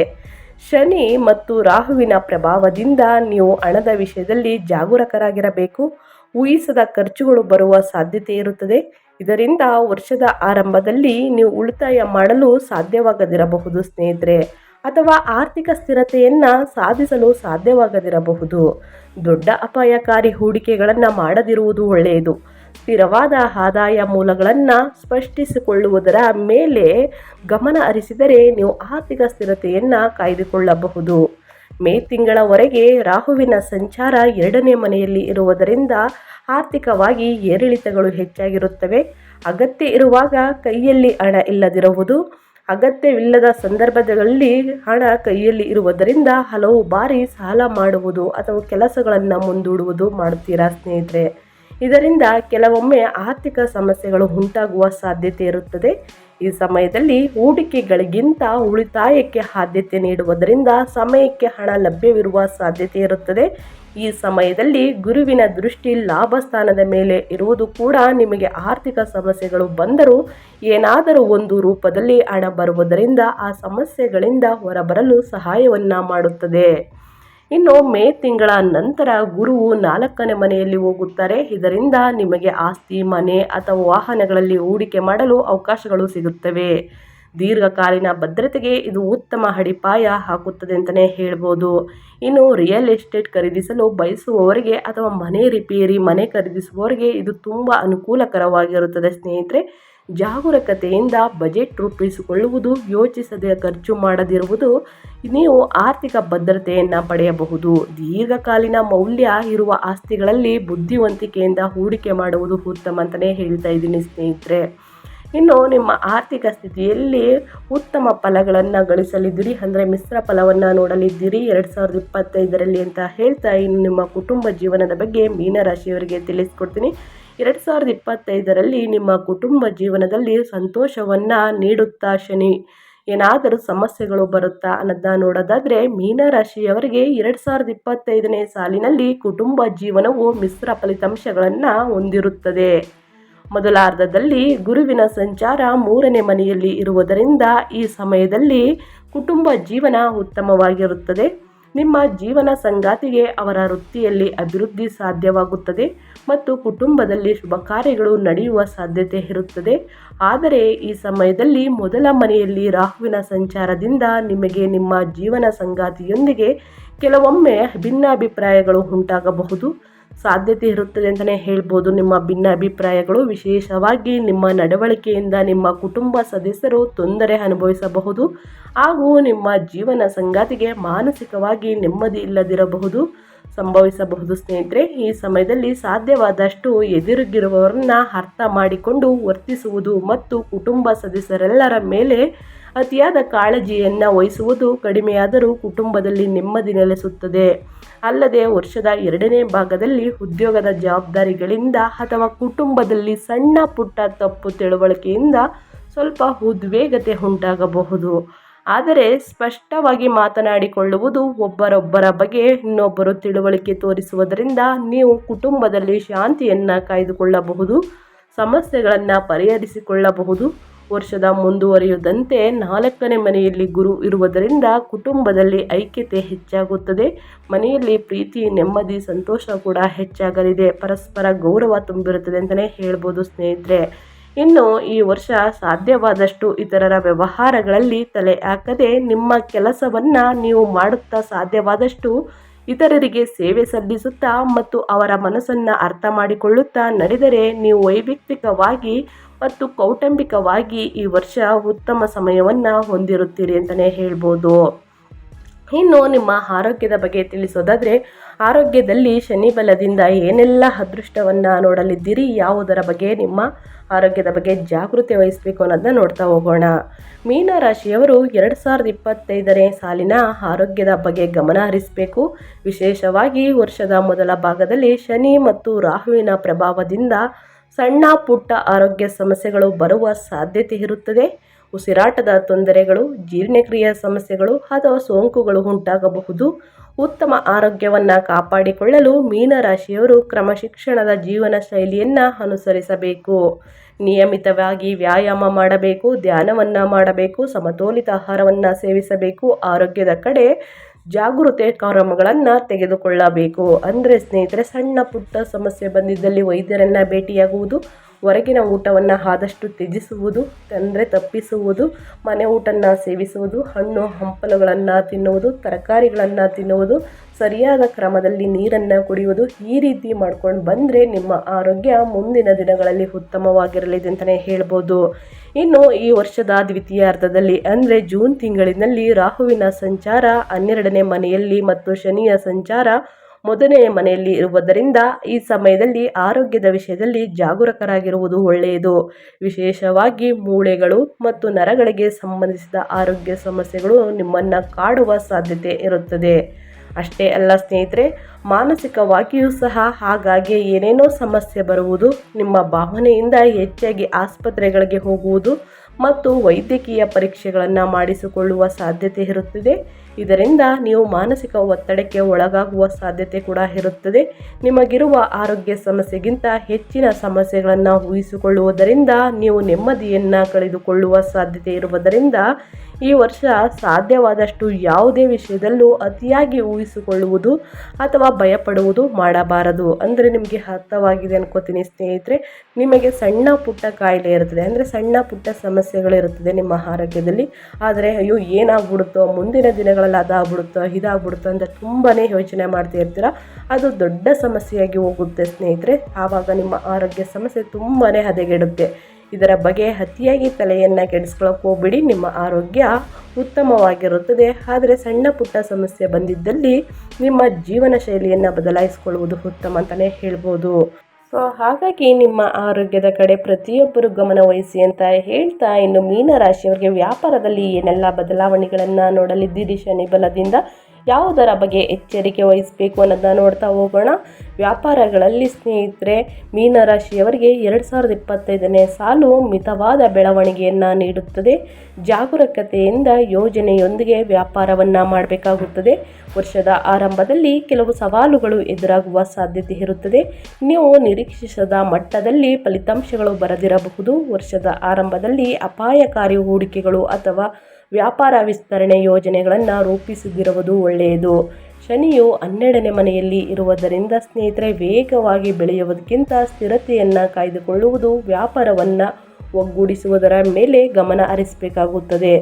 ಶನಿ ಮತ್ತು ರಾಹುವಿನ ಪ್ರಭಾವದಿಂದ ನೀವು ಹಣದ ವಿಷಯದಲ್ಲಿ ಜಾಗರೂಕರಾಗಿರಬೇಕು. ಊಹಿಸದ ಖರ್ಚುಗಳು ಬರುವ ಸಾಧ್ಯತೆ ಇರುತ್ತದೆ. ಇದರಿಂದ ವರ್ಷದ ಆರಂಭದಲ್ಲಿ ನೀವು ಉಳಿತಾಯ ಮಾಡಲು ಸಾಧ್ಯವಾಗದಿರಬಹುದು, ಸ್ನೇಹಿತರೆ. ಅಥವಾ ಆರ್ಥಿಕ ಸ್ಥಿರತೆಯನ್ನು ಸಾಧಿಸಲು ಸಾಧ್ಯವಾಗದಿರಬಹುದು. ದೊಡ್ಡ ಅಪಾಯಕಾರಿ ಹೂಡಿಕೆಗಳನ್ನು ಮಾಡದಿರುವುದು ಒಳ್ಳೆಯದು. ಸ್ಥಿರವಾದ ಆದಾಯ ಮೂಲಗಳನ್ನು ಸ್ಪಷ್ಟಿಸಿಕೊಳ್ಳುವುದರ ಮೇಲೆ ಗಮನ ಹರಿಸಿದರೆ ನೀವು ಆರ್ಥಿಕ ಸ್ಥಿರತೆಯನ್ನು ಕಾಯ್ದುಕೊಳ್ಳಬಹುದು. ಮೇ ತಿಂಗಳವರೆಗೆ ರಾಹುವಿನ ಸಂಚಾರ ಎರಡನೇ ಮನೆಯಲ್ಲಿ ಇರುವುದರಿಂದ ಆರ್ಥಿಕವಾಗಿ ಏರಿಳಿತಗಳು ಹೆಚ್ಚಾಗಿರುತ್ತವೆ. ಅಗತ್ಯ ಇರುವಾಗ ಕೈಯಲ್ಲಿ ಹಣ ಇಲ್ಲದಿರುವುದು, ಅಗತ್ಯವಿಲ್ಲದ ಸಂದರ್ಭಗಳಲ್ಲಿ ಹಣ ಕೈಯಲ್ಲಿ ಇರುವುದರಿಂದ ಹಲವು ಬಾರಿ ಸಾಲ ಮಾಡುವುದು ಅಥವಾ ಕೆಲಸಗಳನ್ನು ಮುಂದೂಡುವುದು ಮಾಡುತ್ತೀರಾ ಸ್ನೇಹಿತರೆ? ಇದರಿಂದ ಕೆಲವೊಮ್ಮೆ ಆರ್ಥಿಕ ಸಮಸ್ಯೆಗಳು ಉಂಟಾಗುವ ಸಾಧ್ಯತೆ ಇರುತ್ತದೆ. ಈ ಸಮಯದಲ್ಲಿ ಹೂಡಿಕೆಗಳಿಗಿಂತ ಉಳಿತಾಯಕ್ಕೆ ಆದ್ಯತೆ ನೀಡುವುದರಿಂದ ಸಮಯಕ್ಕೆ ಹಣ ಲಭ್ಯವಿರುವ ಸಾಧ್ಯತೆ ಇರುತ್ತದೆ. ಈ ಸಮಯದಲ್ಲಿ ಗುರುವಿನ ದೃಷ್ಟಿ ಲಾಭ ಸ್ಥಾನದ ಮೇಲೆ ಇರುವುದು ಕೂಡ ನಿಮಗೆ ಆರ್ಥಿಕ ಸಮಸ್ಯೆಗಳು ಬಂದರೂ ಏನಾದರೂ ಒಂದು ರೂಪದಲ್ಲಿ ಹಣ ಬರುವುದರಿಂದ ಆ ಸಮಸ್ಯೆಗಳಿಂದ ಹೊರಬರಲು ಸಹಾಯವನ್ನು ಮಾಡುತ್ತದೆ. ಇನ್ನು ಮೇ ತಿಂಗಳ ನಂತರ ಗುರುವು ನಾಲ್ಕನೇ ಮನೆಯಲ್ಲಿ ಹೋಗುತ್ತಾರೆ. ಇದರಿಂದ ನಿಮಗೆ ಆಸ್ತಿ, ಮನೆ ಅಥವಾ ವಾಹನಗಳಲ್ಲಿ ಹೂಡಿಕೆ ಮಾಡಲು ಅವಕಾಶಗಳು ಸಿಗುತ್ತವೆ. ದೀರ್ಘಕಾಲೀನ ಭದ್ರತೆಗೆ ಇದು ಉತ್ತಮ ಅಡಿಪಾಯ ಹಾಕುತ್ತದೆ ಅಂತಲೇ ಹೇಳ್ಬೋದು. ಇನ್ನು ರಿಯಲ್ ಎಸ್ಟೇಟ್ ಖರೀದಿಸಲು ಬಯಸುವವರಿಗೆ ಅಥವಾ ಮನೆ ರಿಪೇರಿ, ಮನೆ ಖರೀದಿಸುವವರಿಗೆ ಇದು ತುಂಬ ಅನುಕೂಲಕರವಾಗಿರುತ್ತದೆ ಸ್ನೇಹಿತರೆ. ಜಾಗರೂಕತೆಯಿಂದ ಬಜೆಟ್ ರೂಪಿಸಿಕೊಳ್ಳುವುದು, ಯೋಚಿಸದೆ ಖರ್ಚು ಮಾಡದಿರುವುದು ನೀವು ಆರ್ಥಿಕ ಭದ್ರತೆಯನ್ನು ಪಡೆಯಬಹುದು. ದೀರ್ಘಕಾಲೀನ ಮೌಲ್ಯ ಇರುವ ಆಸ್ತಿಗಳಲ್ಲಿ ಬುದ್ಧಿವಂತಿಕೆಯಿಂದ ಹೂಡಿಕೆ ಮಾಡುವುದು ಉತ್ತಮ ಅಂತಲೇ ಹೇಳ್ತಾ ಇದ್ದೀನಿ ಸ್ನೇಹಿತರೆ. ಇನ್ನು ನಿಮ್ಮ ಆರ್ಥಿಕ ಸ್ಥಿತಿಯಲ್ಲಿ ಉತ್ತಮ ಫಲಗಳನ್ನು ಗಳಿಸಲಿದ್ದೀರಿ. ಅಂದರೆ ಮಿಶ್ರ ಫಲವನ್ನು ನೋಡಲಿದ್ದೀರಿ. ಎರಡು ಸಾವಿರದ ಇಪ್ಪತ್ತೈದರಲ್ಲಿ ಅಂತ ಹೇಳ್ತಾ ಇನ್ನು ನಿಮ್ಮ ಕುಟುಂಬ ಜೀವನದ ಬಗ್ಗೆ ಮೀನರಾಶಿಯವರಿಗೆ ತಿಳಿಸ್ಕೊಡ್ತೀನಿ. ಎರಡು ಸಾವಿರದ ಇಪ್ಪತ್ತೈದರಲ್ಲಿ ನಿಮ್ಮ ಕುಟುಂಬ ಜೀವನದಲ್ಲಿ ಸಂತೋಷವನ್ನು ನೀಡುತ್ತಾ ಶನಿ. ಏನಾದರೂ ಸಮಸ್ಯೆಗಳು ಬರುತ್ತಾ ಅನ್ನೋದನ್ನ ನೋಡೋದಾದರೆ ಮೀನರಾಶಿಯವರಿಗೆ ಎರಡು ಸಾವಿರದ ಇಪ್ಪತ್ತೈದನೇ ಸಾಲಿನಲ್ಲಿ ಕುಟುಂಬ ಜೀವನವು ಮಿಶ್ರ ಫಲಿತಾಂಶಗಳನ್ನು ಹೊಂದಿರುತ್ತದೆ. ಮೊದಲಾರ್ಧದಲ್ಲಿ ಗುರುವಿನ ಸಂಚಾರ ಮೂರನೇ ಮನೆಯಲ್ಲಿ ಇರುವುದರಿಂದ ಈ ಸಮಯದಲ್ಲಿ ಕುಟುಂಬ ಜೀವನ ಉತ್ತಮವಾಗಿರುತ್ತದೆ. ನಿಮ್ಮ ಜೀವನ ಸಂಗಾತಿಗೆ ಅವರ ವೃತ್ತಿಯಲ್ಲಿ ಅಭಿವೃದ್ಧಿ ಸಾಧ್ಯವಾಗುತ್ತದೆ ಮತ್ತು ಕುಟುಂಬದಲ್ಲಿ ಶುಭ ಕಾರ್ಯಗಳು ನಡೆಯುವ ಸಾಧ್ಯತೆ ಇರುತ್ತದೆ. ಆದರೆ ಈ ಸಮಯದಲ್ಲಿ ಮೊದಲ ಮನೆಯಲ್ಲಿ ರಾಹುವಿನ ಸಂಚಾರದಿಂದ ನಿಮಗೆ ನಿಮ್ಮ ಜೀವನ ಸಂಗಾತಿಯೊಂದಿಗೆ ಕೆಲವೊಮ್ಮೆ ಭಿನ್ನಾಭಿಪ್ರಾಯಗಳು ಉಂಟಾಗಬಹುದು. ಸಾಧ್ಯತೆ ಇರುತ್ತದೆ ಅಂತಲೇ ಹೇಳ್ಬೋದು. ನಿಮ್ಮ ಭಿನ್ನ ಅಭಿಪ್ರಾಯಗಳು, ವಿಶೇಷವಾಗಿ ನಿಮ್ಮ ನಡವಳಿಕೆಯಿಂದ ನಿಮ್ಮ ಕುಟುಂಬ ಸದಸ್ಯರು ತೊಂದರೆ ಅನುಭವಿಸಬಹುದು ಹಾಗೂ ನಿಮ್ಮ ಜೀವನ ಸಂಗಾತಿಗೆ ಮಾನಸಿಕವಾಗಿ ನೆಮ್ಮದಿ ಇಲ್ಲದಿರಬಹುದು ಸಂಭವಿಸಬಹುದು. ಸ್ನೇಹಿತರೆ, ಈ ಸಮಯದಲ್ಲಿ ಸಾಧ್ಯವಾದಷ್ಟು ಎದುರಿಗಿರುವವರನ್ನ ಅರ್ಥ ಮಾಡಿಕೊಂಡು ವರ್ತಿಸುವುದು ಮತ್ತು ಕುಟುಂಬ ಸದಸ್ಯರೆಲ್ಲರ ಮೇಲೆ ಅತಿಯಾದ ಕಾಳಜಿಯನ್ನು ವಹಿಸುವುದು ಕಡಿಮೆಯಾದರೂ ಕುಟುಂಬದಲ್ಲಿ ನೆಮ್ಮದಿ ನೆಲೆಸುತ್ತದೆ. ಅಲ್ಲದೆ ವರ್ಷದ ಎರಡನೇ ಭಾಗದಲ್ಲಿ ಉದ್ಯೋಗದ ಜವಾಬ್ದಾರಿಗಳಿಂದ ಅಥವಾ ಕುಟುಂಬದಲ್ಲಿ ಸಣ್ಣ ಪುಟ್ಟ ತಪ್ಪು ತಿಳುವಳಿಕೆಯಿಂದ ಸ್ವಲ್ಪ ಉದ್ವೇಗತೆ ಉಂಟಾಗಬಹುದು. ಆದರೆ ಸ್ಪಷ್ಟವಾಗಿ ಮಾತನಾಡಿಕೊಳ್ಳುವುದು ಒಬ್ಬರೊಬ್ಬರ ಬಗ್ಗೆ ಇನ್ನೊಬ್ಬರು ತಿಳುವಳಿಕೆ ತೋರಿಸುವುದರಿಂದ ನೀವು ಕುಟುಂಬದಲ್ಲಿ ಶಾಂತಿಯನ್ನು ಕಾಯ್ದುಕೊಳ್ಳಬಹುದು, ಸಮಸ್ಯೆಗಳನ್ನು ಪರಿಹರಿಸಿಕೊಳ್ಳಬಹುದು ವರ್ಷದ ಮುಂದುವರಿಯದಂತೆ ನಾಲ್ಕನೇ ಮನೆಯಲ್ಲಿ ಗುರು ಇರುವುದರಿಂದ ಕುಟುಂಬದಲ್ಲಿ ಐಕ್ಯತೆ ಹೆಚ್ಚಾಗುತ್ತದೆ. ಮನೆಯಲ್ಲಿ ಪ್ರೀತಿ, ನೆಮ್ಮದಿ, ಸಂತೋಷ ಕೂಡ ಹೆಚ್ಚಾಗಲಿದೆ. ಪರಸ್ಪರ ಗೌರವ ತುಂಬಿರುತ್ತದೆ ಅಂತಲೇ ಹೇಳ್ಬೋದು ಸ್ನೇಹಿತರೆ. ಇನ್ನು ಈ ವರ್ಷ ಸಾಧ್ಯವಾದಷ್ಟು ಇತರರ ವ್ಯವಹಾರಗಳಲ್ಲಿ ತಲೆ ಹಾಕದೆ ನಿಮ್ಮ ಕೆಲಸವನ್ನು ನೀವು ಮಾಡುತ್ತಾ ಸಾಧ್ಯವಾದಷ್ಟು ಇತರರಿಗೆ ಸೇವೆ ಸಲ್ಲಿಸುತ್ತಾ ಮತ್ತು ಅವರ ಮನಸ್ಸನ್ನು ಅರ್ಥ ಮಾಡಿಕೊಳ್ಳುತ್ತಾ ನಡೆದರೆ ನೀವು ವೈಯಕ್ತಿಕವಾಗಿ ಮತ್ತು ಕೌಟುಂಬಿಕವಾಗಿ ಈ ವರ್ಷ ಉತ್ತಮ ಸಮಯವನ್ನು ಹೊಂದಿರುತ್ತೀರಿ ಅಂತಲೇ ಹೇಳ್ಬೋದು. ಇನ್ನು ನಿಮ್ಮ ಆರೋಗ್ಯದ ಬಗ್ಗೆ ತಿಳಿಸೋದಾದರೆ, ಆರೋಗ್ಯದಲ್ಲಿ ಶನಿ ಬಲದಿಂದ ಏನೆಲ್ಲ ಅದೃಷ್ಟವನ್ನು ನೋಡಲಿದ್ದೀರಿ, ಯಾವುದರ ಬಗ್ಗೆ ನಿಮ್ಮ ಆರೋಗ್ಯದ ಬಗ್ಗೆ ಜಾಗೃತಿ ವಹಿಸಬೇಕು ಅನ್ನೋದನ್ನ ನೋಡ್ತಾ ಹೋಗೋಣ. ಮೀನರಾಶಿಯವರು ಎರಡು ಸಾವಿರದ ಇಪ್ಪತ್ತೈದನೇ ಸಾಲಿನ ಆರೋಗ್ಯದ ಬಗ್ಗೆ ಗಮನ ಹರಿಸಬೇಕು. ವಿಶೇಷವಾಗಿ ವರ್ಷದ ಮೊದಲ ಭಾಗದಲ್ಲಿ ಶನಿ ಮತ್ತು ರಾಹುವಿನ ಪ್ರಭಾವದಿಂದ ಸಣ್ಣ ಪುಟ್ಟ ಆರೋಗ್ಯ ಸಮಸ್ಯೆಗಳು ಬರುವ ಸಾಧ್ಯತೆ ಇರುತ್ತದೆ. ಉಸಿರಾಟದ ತೊಂದರೆಗಳು, ಜೀರ್ಣಕ್ರಿಯೆ ಸಮಸ್ಯೆಗಳು ಅಥವಾ ಸೋಂಕುಗಳು ಉಂಟಾಗಬಹುದು. ಉತ್ತಮ ಆರೋಗ್ಯವನ್ನು ಕಾಪಾಡಿಕೊಳ್ಳಲು ಮೀನರಾಶಿಯವರು ಕ್ರಮಶಿಕ್ಷಣದ ಜೀವನ ಶೈಲಿಯನ್ನು ಅನುಸರಿಸಬೇಕು. ನಿಯಮಿತವಾಗಿ ವ್ಯಾಯಾಮ ಮಾಡಬೇಕು, ಧ್ಯಾನವನ್ನು ಮಾಡಬೇಕು, ಸಮತೋಲಿತ ಆಹಾರವನ್ನು ಸೇವಿಸಬೇಕು, ಆರೋಗ್ಯದ ಕಡೆ ಜಾಗೃತೆ ಕ್ರಮಗಳನ್ನು ತೆಗೆದುಕೊಳ್ಳಬೇಕು. ಅಂದರೆ ಸ್ನೇಹಿತರೆ ಸಣ್ಣ ಪುಟ್ಟ ಸಮಸ್ಯೆ ಬಂದಿದ್ದಲ್ಲಿ ವೈದ್ಯರನ್ನು ಭೇಟಿಯಾಗುವುದು ಹೊರಗಿನ ಊಟವನ್ನು ಆದಷ್ಟು ತ್ಯಜಿಸುವುದು ಅಂದರೆ ತಪ್ಪಿಸುವುದು, ಮನೆ ಊಟನ್ನು ಸೇವಿಸುವುದು, ಹಣ್ಣು ಹಂಪಲುಗಳನ್ನು ತಿನ್ನುವುದು, ತರಕಾರಿಗಳನ್ನು ತಿನ್ನುವುದು, ಸರಿಯಾದ ಕ್ರಮದಲ್ಲಿ ನೀರನ್ನು ಕುಡಿಯುವುದು ಈ ರೀತಿ ಮಾಡ್ಕೊಂಡು ಬಂದರೆ ನಿಮ್ಮ ಆರೋಗ್ಯ ಮುಂದಿನ ದಿನಗಳಲ್ಲಿ ಉತ್ತಮವಾಗಿರಲಿದೆ ಅಂತಲೇ ಹೇಳ್ಬೋದು. ಇನ್ನು ಈ ವರ್ಷದ ದ್ವಿತೀಯ ಅರ್ಧದಲ್ಲಿ ಅಂದರೆ ಜೂನ್ ತಿಂಗಳಿನಲ್ಲಿ ರಾಹುವಿನ ಸಂಚಾರ, ಹನ್ನೆರಡನೇ ಮನೆಯಲ್ಲಿ ಮತ್ತು ಶನಿಯ ಸಂಚಾರ ಮೊದಲನೆಯ ಮನೆಯಲ್ಲಿ ಇರುವುದರಿಂದ ಈ ಸಮಯದಲ್ಲಿ ಆರೋಗ್ಯದ ವಿಷಯದಲ್ಲಿ ಜಾಗರೂಕರಾಗಿರುವುದು ಒಳ್ಳೆಯದು. ವಿಶೇಷವಾಗಿ ಮೂಳೆಗಳು ಮತ್ತು ನರಗಳಿಗೆ ಸಂಬಂಧಿಸಿದ ಆರೋಗ್ಯ ಸಮಸ್ಯೆಗಳು ನಿಮ್ಮನ್ನು ಕಾಡುವ ಸಾಧ್ಯತೆ ಇರುತ್ತದೆ. ಅಷ್ಟೇ ಅಲ್ಲ ಸ್ನೇಹಿತರೆ, ಮಾನಸಿಕವಾಗಿಯೂ ಸಹ ಹಾಗಾಗಿ ಏನೇನೋ ಸಮಸ್ಯೆ ಬರುವುದು ನಿಮ್ಮ ಭಾವನೆಯಿಂದ ಹೆಚ್ಚಾಗಿ ಆಸ್ಪತ್ರೆಗಳಿಗೆ ಹೋಗುವುದು ಮತ್ತು ವೈದ್ಯಕೀಯ ಪರೀಕ್ಷೆಗಳನ್ನು ಮಾಡಿಸಿಕೊಳ್ಳುವ ಸಾಧ್ಯತೆ ಇರುತ್ತದೆ. ಇದರಿಂದ ನೀವು ಮಾನಸಿಕ ಒತ್ತಡಕ್ಕೆ ಒಳಗಾಗುವ ಸಾಧ್ಯತೆ ಕೂಡ ಇರುತ್ತದೆ. ನಿಮಗಿರುವ ಆರೋಗ್ಯ ಸಮಸ್ಯೆಗಿಂತ ಹೆಚ್ಚಿನ ಸಮಸ್ಯೆಗಳನ್ನು ಊಹಿಸಿಕೊಳ್ಳುವುದರಿಂದ, ನೀವು ನೆಮ್ಮದಿಯನ್ನು ಕಳೆದುಕೊಳ್ಳುವ ಸಾಧ್ಯತೆ ಇರುವುದರಿಂದ, ಈ ವರ್ಷ ಸಾಧ್ಯವಾದಷ್ಟು ಯಾವುದೇ ವಿಷಯದಲ್ಲೂ ಅತಿಯಾಗಿ ಊಹಿಸಿಕೊಳ್ಳುವುದು ಅಥವಾ ಭಯಪಡುವುದು ಮಾಡಬಾರದು. ಅಂದರೆ ನಿಮಗೆ ಅರ್ಥವಾಗಿದೆ ಅನ್ಕೋತೀನಿ ಸ್ನೇಹಿತರೆ. ನಿಮಗೆ ಸಣ್ಣ ಪುಟ್ಟ ಕಾಯಿಲೆ ಇರುತ್ತದೆ. ಅಂದರೆ ಸಣ್ಣ ಪುಟ್ಟ ಸಮಸ್ಯೆಗಳಿರುತ್ತದೆ ನಿಮ್ಮ ಆರೋಗ್ಯದಲ್ಲಿ. ಆದರೆ ಅಯ್ಯೋ ಏನಾಗ್ಬಿಡುತ್ತೋ ಮುಂದಿನ ದಿನಗಳಲ್ಲಿ ಅದಾಗ್ಬಿಡುತ್ತೋ, ಇದಾಗ್ಬಿಡುತ್ತೋ ಅಂತ ತುಂಬಾ ಯೋಚನೆ ಮಾಡ್ತಾ ಇರ್ತೀರ. ಅದು ದೊಡ್ಡ ಸಮಸ್ಯೆಯಾಗಿ ಹೋಗುತ್ತೆ ಸ್ನೇಹಿತರೆ. ಆವಾಗ ನಿಮ್ಮ ಆರೋಗ್ಯ ಸಮಸ್ಯೆ ತುಂಬಾ ಹದಗೆಡುತ್ತೆ. ಇದರ ಬಗ್ಗೆ ಅತಿಯಾಗಿ ತಲೆಯನ್ನು ಕೆಡಿಸ್ಕೊಳ್ಳೋಕೆ ಹೋಗ್ಬಿಡಿ. ನಿಮ್ಮ ಆರೋಗ್ಯ ಉತ್ತಮವಾಗಿರುತ್ತದೆ. ಆದರೆ ಸಣ್ಣ ಪುಟ್ಟ ಸಮಸ್ಯೆ ಬಂದಿದ್ದಲ್ಲಿ ನಿಮ್ಮ ಜೀವನ ಶೈಲಿಯನ್ನು ಬದಲಾಯಿಸಿಕೊಳ್ಳುವುದು ಉತ್ತಮ ಅಂತಲೇ ಹೇಳ್ಬೋದು. ಸೊ ಹಾಗಾಗಿ ನಿಮ್ಮ ಆರೋಗ್ಯದ ಕಡೆ ಪ್ರತಿಯೊಬ್ಬರು ಗಮನ ವಹಿಸಿ ಅಂತ ಹೇಳ್ತಾ ಇನ್ನು ಮೀನರಾಶಿಯವರಿಗೆ ವ್ಯಾಪಾರದಲ್ಲಿ ಏನೆಲ್ಲ ಬದಲಾವಣೆಗಳನ್ನು ನೋಡಲಿದ್ದೀರಿ ಶನಿ ಬಲದಿಂದ? ಯಾವುದರ ಬಗ್ಗೆ ಎಚ್ಚರಿಕೆ ವಹಿಸಬೇಕು ಅನ್ನೋದನ್ನ ನೋಡ್ತಾ ಹೋಗೋಣ. ವ್ಯಾಪಾರಗಳಲ್ಲಿ ಸ್ನೇಹಿತರೆ, ಮೀನರಾಶಿಯವರಿಗೆ ಎರಡು ಸಾವಿರದ ಇಪ್ಪತ್ತೈದನೇ ಸಾಲು ಮಿತವಾದ ಬೆಳವಣಿಗೆಯನ್ನು ನೀಡುತ್ತದೆ. ಜಾಗರೂಕತೆಯಿಂದ ಯೋಜನೆಯೊಂದಿಗೆ ವ್ಯಾಪಾರವನ್ನು ಮಾಡಬೇಕಾಗುತ್ತದೆ. ವರ್ಷದ ಆರಂಭದಲ್ಲಿ ಕೆಲವು ಸವಾಲುಗಳು ಎದುರಾಗುವ ಸಾಧ್ಯತೆ ಇರುತ್ತದೆ. ನೀವು ನಿರೀಕ್ಷಿಸದ ಮಟ್ಟದಲ್ಲಿ ಫಲಿತಾಂಶಗಳು ಬರದಿರಬಹುದು. ವರ್ಷದ ಆರಂಭದಲ್ಲಿ ಅಪಾಯಕಾರಿ ಹೂಡಿಕೆಗಳು ಅಥವಾ ವ್ಯಾಪಾರ ವಿಸ್ತರಣೆ ಯೋಜನೆಗಳನ್ನು ರೂಪಿಸದಿರುವುದು ಒಳ್ಳೆಯದು. ಶನಿಯು ಹನ್ನೆರಡನೇ ಮನೆಯಲ್ಲಿ ಇರುವುದರಿಂದ ಸ್ನೇಹಿತರೆ ವೇಗವಾಗಿ ಬೆಳೆಯುವುದಕ್ಕಿಂತ ಸ್ಥಿರತೆಯನ್ನು ಕಾಯ್ದುಕೊಳ್ಳುವುದು ವ್ಯಾಪಾರವನ್ನು ಒಗ್ಗೂಡಿಸುವುದರ ಮೇಲೆ ಗಮನ ಹರಿಸಬೇಕಾಗುತ್ತದೆ.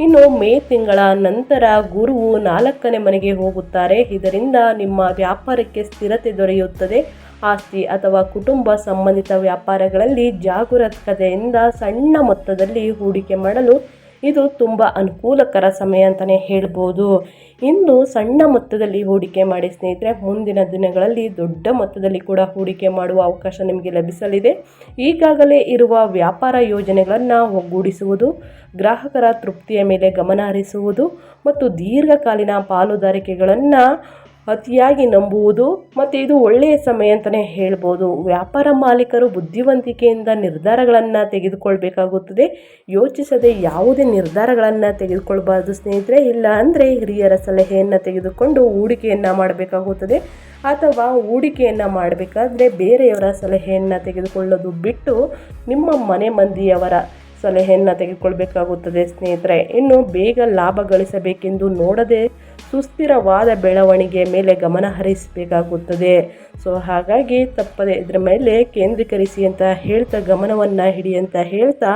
ಇನ್ನು ಮೇ ತಿಂಗಳ ನಂತರ ಗುರುವು ನಾಲ್ಕನೇ ಮನೆಗೆ ಹೋಗುತ್ತಾರೆ. ಇದರಿಂದ ನಿಮ್ಮ ವ್ಯಾಪಾರಕ್ಕೆ ಸ್ಥಿರತೆ ದೊರೆಯುತ್ತದೆ. ಆಸ್ತಿ ಅಥವಾ ಕುಟುಂಬ ಸಂಬಂಧಿತ ವ್ಯಾಪಾರಗಳಲ್ಲಿ ಜಾಗರೂಕತೆಯಿಂದ ಸಣ್ಣ ಮೊತ್ತದಲ್ಲಿ ಹೂಡಿಕೆ ಮಾಡಲು ಇದು ತುಂಬ ಅನುಕೂಲಕರ ಸಮಯ ಅಂತಲೇ ಹೇಳ್ಬೋದು. ಇನ್ನು ಸಣ್ಣ ಮೊತ್ತದಲ್ಲಿ ಹೂಡಿಕೆ ಮಾಡಿ ಸ್ನೇಹಿತರೆ, ಮುಂದಿನ ದಿನಗಳಲ್ಲಿ ದೊಡ್ಡ ಮೊತ್ತದಲ್ಲಿ ಕೂಡ ಹೂಡಿಕೆ ಮಾಡುವ ಅವಕಾಶ ನಿಮಗೆ ಲಭಿಸಲಿದೆ. ಈಗಾಗಲೇ ಇರುವ ವ್ಯಾಪಾರ ಯೋಜನೆಗಳನ್ನು ಒಗ್ಗೂಡಿಸುವುದು, ಗ್ರಾಹಕರ ತೃಪ್ತಿಯ ಮೇಲೆ ಗಮನ ಹರಿಸುವುದು ಮತ್ತು ದೀರ್ಘಕಾಲೀನ ಪಾಲುದಾರಿಕೆಗಳನ್ನು ಅತಿಯಾಗಿ ನಂಬುವುದು ಮತ್ತು ಇದು ಒಳ್ಳೆಯ ಸಮಯ ಅಂತಲೇ ಹೇಳ್ಬೋದು. ವ್ಯಾಪಾರ ಮಾಲೀಕರು ಬುದ್ಧಿವಂತಿಕೆಯಿಂದ ನಿರ್ಧಾರಗಳನ್ನು ತೆಗೆದುಕೊಳ್ಬೇಕಾಗುತ್ತದೆ. ಯೋಚಿಸದೆ ಯಾವುದೇ ನಿರ್ಧಾರಗಳನ್ನು ತೆಗೆದುಕೊಳ್ಬಾರ್ದು ಸ್ನೇಹಿತರೆ. ಇಲ್ಲ ಅಂದರೆ ಹಿರಿಯರ ಸಲಹೆಯನ್ನು ತೆಗೆದುಕೊಂಡು ಹೂಡಿಕೆಯನ್ನು ಮಾಡಬೇಕಾಗುತ್ತದೆ. ಅಥವಾ ಹೂಡಿಕೆಯನ್ನು ಮಾಡಬೇಕಾದ್ರೆ ಬೇರೆಯವರ ಸಲಹೆಯನ್ನು ತೆಗೆದುಕೊಳ್ಳೋದು ಬಿಟ್ಟು ನಿಮ್ಮ ಮನೆ ಮಂದಿಯವರ ಸಲಹೆಯನ್ನು ತೆಗೆದುಕೊಳ್ಬೇಕಾಗುತ್ತದೆ ಸ್ನೇಹಿತರೆ. ಇನ್ನು ಬೇಗ ಲಾಭ ಗಳಿಸಬೇಕೆಂದು ನೋಡದೆ ಸುಸ್ಥಿರವಾದ ಬೆಳವಣಿಗೆ ಮೇಲೆ ಗಮನ ಹರಿಸಬೇಕಾಗುತ್ತದೆ. ಸೊ, ಹಾಗಾಗಿ ತಪ್ಪದೆ ಇದರ ಮೇಲೆ ಕೇಂದ್ರೀಕರಿಸಿ ಅಂತ ಹೇಳ್ತಾ, ಗಮನವನ್ನು ಹಿಡಿ ಅಂತ ಹೇಳ್ತಾ,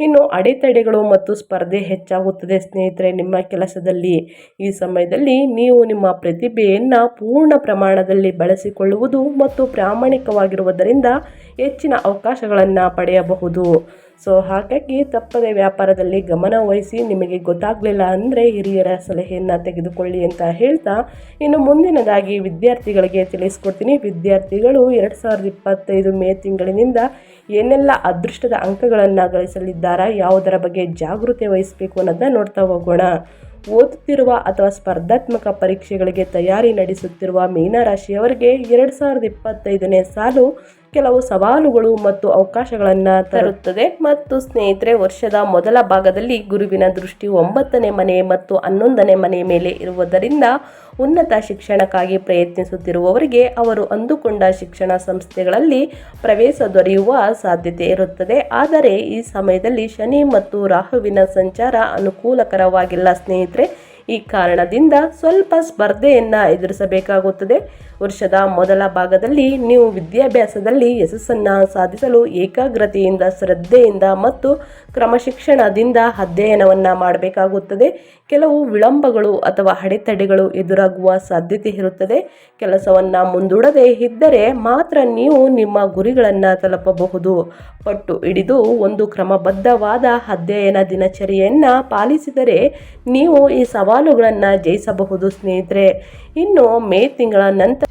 ಇನ್ನು ಅಡೆತಡೆಗಳು ಮತ್ತು ಸ್ಪರ್ಧೆ ಹೆಚ್ಚಾಗುತ್ತದೆ ಸ್ನೇಹಿತರೆ ನಿಮ್ಮ ಕೆಲಸದಲ್ಲಿ. ಈ ಸಮಯದಲ್ಲಿ ನೀವು ನಿಮ್ಮ ಪ್ರತಿಭೆಯನ್ನು ಪೂರ್ಣ ಪ್ರಮಾಣದಲ್ಲಿ ಬಳಸಿಕೊಳ್ಳುವುದು ಮತ್ತು ಪ್ರಾಮಾಣಿಕವಾಗಿರುವುದರಿಂದ ಹೆಚ್ಚಿನ ಅವಕಾಶಗಳನ್ನು ಪಡೆಯಬಹುದು. ಸೊ ಹಾಗಾಗಿ ತಪ್ಪದೆ ವ್ಯಾಪಾರದಲ್ಲಿ ಗಮನ ವಹಿಸಿ ನಿಮಗೆ ಗೊತ್ತಾಗಲಿಲ್ಲ ಅಂದರೆ ಹಿರಿಯರ ಸಲಹೆಯನ್ನು ತೆಗೆದುಕೊಳ್ಳಿ ಅಂತ ಹೇಳ್ತಾ ಇನ್ನು ಮುಂದಿನದಾಗಿ ವಿದ್ಯಾರ್ಥಿಗಳಿಗೆ ತಿಳಿಸ್ಕೊಡ್ತೀನಿ. ವಿದ್ಯಾರ್ಥಿಗಳು ಎರಡು ಸಾವಿರದ ಇಪ್ಪತ್ತೈದು ಮೇ ತಿಂಗಳಿನಿಂದ ಏನೆಲ್ಲ ಅದೃಷ್ಟದ ಅಂಕಗಳನ್ನು ಗಳಿಸಲಿದ್ದಾರಾ, ಯಾವುದರ ಬಗ್ಗೆ ಜಾಗೃತಿ ವಹಿಸಬೇಕು ಅನ್ನೋದನ್ನ ನೋಡ್ತಾ ಹೋಗೋಣ. ಓದುತ್ತಿರುವ ಅಥವಾ ಸ್ಪರ್ಧಾತ್ಮಕ ಪರೀಕ್ಷೆಗಳಿಗೆ ತಯಾರಿ ನಡೆಸುತ್ತಿರುವ ಮೀನರಾಶಿಯವರಿಗೆ ಎರಡು ಸಾವಿರದ ಇಪ್ಪತ್ತೈದನೇ ಸಾಲು ಕೆಲವು ಸವಾಲುಗಳು ಮತ್ತು ಅವಕಾಶಗಳನ್ನು ತರುತ್ತದೆ. ಮತ್ತು ಸ್ನೇಹಿತರೆ, ವರ್ಷದ ಮೊದಲ ಭಾಗದಲ್ಲಿ ಗುರುವಿನ ದೃಷ್ಟಿ ಒಂಬತ್ತನೇ ಮನೆ ಮತ್ತು ಹನ್ನೊಂದನೇ ಮನೆ ಮೇಲೆ ಇರುವುದರಿಂದ ಉನ್ನತ ಶಿಕ್ಷಣಕ್ಕಾಗಿ ಪ್ರಯತ್ನಿಸುತ್ತಿರುವವರಿಗೆ ಅವರು ಅಂದುಕೊಂಡ ಶಿಕ್ಷಣ ಸಂಸ್ಥೆಗಳಲ್ಲಿ ಪ್ರವೇಶ ದೊರೆಯುವ ಸಾಧ್ಯತೆ ಇರುತ್ತದೆ. ಆದರೆ ಈ ಸಮಯದಲ್ಲಿ ಶನಿ ಮತ್ತು ರಾಹುವಿನ ಸಂಚಾರ ಅನುಕೂಲಕರವಾಗಿಲ್ಲ ಸ್ನೇಹಿತರೆ. ಈ ಕಾರಣದಿಂದ ಸ್ವಲ್ಪ ಸ್ಪರ್ಧೆಯನ್ನು ಎದುರಿಸಬೇಕಾಗುತ್ತದೆ. ವರ್ಷದ ಮೊದಲ ಭಾಗದಲ್ಲಿ ನೀವು ವಿದ್ಯಾಭ್ಯಾಸದಲ್ಲಿ ಯಶಸ್ಸನ್ನು ಸಾಧಿಸಲು ಏಕಾಗ್ರತೆಯಿಂದ, ಶ್ರದ್ಧೆಯಿಂದ ಮತ್ತು ಕ್ರಮಶಿಕ್ಷಣದಿಂದ ಅಧ್ಯಯನವನ್ನು ಮಾಡಬೇಕಾಗುತ್ತದೆ. ಕೆಲವು ವಿಳಂಬಗಳು ಅಥವಾ ಅಡೆತಡೆಗಳು ಎದುರಾಗುವ ಸಾಧ್ಯತೆ ಇರುತ್ತದೆ. ಕೆಲಸವನ್ನು ಮುಂದೂಡದೇ ಇದ್ದರೆ ಮಾತ್ರ ನೀವು ನಿಮ್ಮ ಗುರಿಗಳನ್ನು ತಲುಪಬಹುದು. ಪಟ್ಟು ಹಿಡಿದು ಒಂದು ಕ್ರಮಬದ್ಧವಾದ ಅಧ್ಯಯನ ದಿನಚರಿಯನ್ನು ಪಾಲಿಸಿದರೆ ನೀವು ಈ ಸವಾಲುಗಳನ್ನು ಜಯಿಸಬಹುದು ಸ್ನೇಹಿತರೆ. ಇನ್ನು ಮೇ ತಿಂಗಳ ನಂತರ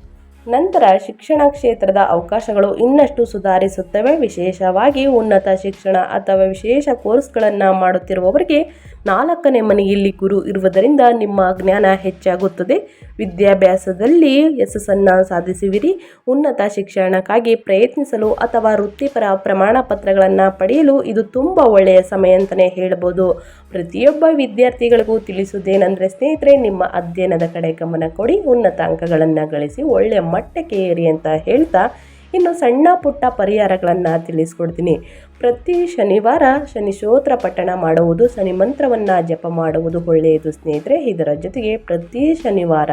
ನಂತರ ಶಿಕ್ಷಣ ಕ್ಷೇತ್ರದ ಅವಕಾಶಗಳು ಇನ್ನಷ್ಟು ಸುಧಾರಿಸುತ್ತವೆ. ವಿಶೇಷವಾಗಿ ಉನ್ನತ ಶಿಕ್ಷಣ ಅಥವಾ ವಿಶೇಷ ಕೋರ್ಸ್ಗಳನ್ನು ಮಾಡುತ್ತಿರುವವರಿಗೆ ನಾಲ್ಕನೇ ಮನೆಯಲ್ಲಿ ಗುರು ಇರುವುದರಿಂದ ನಿಮ್ಮ ಜ್ಞಾನ ಹೆಚ್ಚಾಗುತ್ತದೆ. ವಿದ್ಯಾಭ್ಯಾಸದಲ್ಲಿ ಯಶಸ್ಸನ್ನು ಸಾಧಿಸುವಿರಿ. ಉನ್ನತ ಶಿಕ್ಷಣಕ್ಕಾಗಿ ಪ್ರಯತ್ನಿಸಲು ಅಥವಾ ವೃತ್ತಿಪರ ಪ್ರಮಾಣ ಪತ್ರಗಳನ್ನು ಪಡೆಯಲು ಇದು ತುಂಬ ಒಳ್ಳೆಯ ಸಮಯ ಅಂತಲೇ ಹೇಳ್ಬೋದು. ಪ್ರತಿಯೊಬ್ಬ ವಿದ್ಯಾರ್ಥಿಗಳಿಗೂ ತಿಳಿಸುವುದೇನೆಂದರೆ, ಸ್ನೇಹಿತರೆ, ನಿಮ್ಮ ಅಧ್ಯಯನದ ಕಡೆ ಗಮನ ಕೊಡಿ. ಉನ್ನತ ಅಂಕಗಳನ್ನು ಗಳಿಸಿ ಒಳ್ಳೆಯ ಮಟ್ಟಕ್ಕೆ ಏರಿ ಅಂತ ಹೇಳ್ತಾ ಇನ್ನು ಸಣ್ಣ ಪುಟ್ಟ ಪರಿಹಾರಗಳನ್ನು ತಿಳಿಸ್ಕೊಡ್ತೀನಿ. ಪ್ರತಿ ಶನಿವಾರ ಶನಿ ಶೋತ್ರ ಪಠಣ ಮಾಡುವುದು ಶನಿ ಮಂತ್ರವನ್ನು ಜಪ ಮಾಡುವುದು ಒಳ್ಳೆಯದು ಸ್ನೇಹಿತರೆ. ಇದರ ಜೊತೆಗೆ ಪ್ರತಿ ಶನಿವಾರ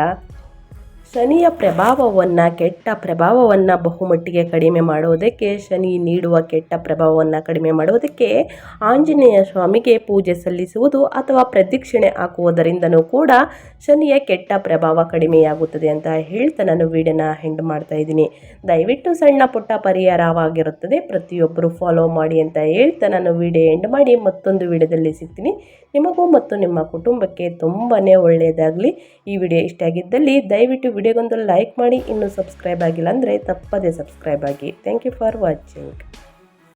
ಶನಿಯ ಪ್ರಭಾವವನ್ನು, ಕೆಟ್ಟ ಪ್ರಭಾವವನ್ನು ಬಹುಮಟ್ಟಿಗೆ ಕಡಿಮೆ ಮಾಡುವುದಕ್ಕೆ ಶನಿ ನೀಡುವ ಕೆಟ್ಟ ಪ್ರಭಾವವನ್ನು ಕಡಿಮೆ ಮಾಡುವುದಕ್ಕೆ ಆಂಜನೇಯ ಸ್ವಾಮಿಗೆ ಪೂಜೆ ಸಲ್ಲಿಸುವುದು ಅಥವಾ ಪ್ರದಕ್ಷಿಣೆ ಹಾಕುವುದರಿಂದನೂ ಕೂಡ ಶನಿಯ ಕೆಟ್ಟ ಪ್ರಭಾವ ಕಡಿಮೆಯಾಗುತ್ತದೆ ಅಂತ ಹೇಳ್ತಾ ನಾನು ವಿಡಿಯೋನ ಹೆಂಡ್ ಮಾಡ್ತಾ ಇದ್ದೀನಿ. ದಯವಿಟ್ಟು ಸಣ್ಣ ಪುಟ್ಟ ಪರಿಹಾರವಾಗಿರುತ್ತದೆ. ಪ್ರತಿಯೊಬ್ಬರು ಫಾಲೋ ಮಾಡಿ ಅಂತ ಹೇಳ್ತಾ ನಾನು ವಿಡಿಯೋ ಎಂಡ್ ಮಾಡಿ ಮತ್ತೊಂದು ವಿಡಿಯೋದಲ್ಲಿ ಸಿಗ್ತೀನಿ. ನಿಮಗೂ ಮತ್ತು ನಿಮ್ಮ ಕುಟುಂಬಕ್ಕೆ ತುಂಬಾ ಒಳ್ಳೆಯದಾಗಲಿ. ಈ ವಿಡಿಯೋ ಇಷ್ಟ ಆಗಿದ್ದಲ್ಲಿ ದಯವಿಟ್ಟು ವಿಡಿಯೋಗೊಂದು ಲೈಕ್ ಮಾಡಿ ಇನ್ನೂ ಸಬ್ಸ್ಕ್ರೈಬ್ ಆಗಿಲ್ಲ ಅಂದರೆ ತಪ್ಪದೇ ಸಬ್ಸ್ಕ್ರೈಬ್ ಆಗಿ. Thank you for watching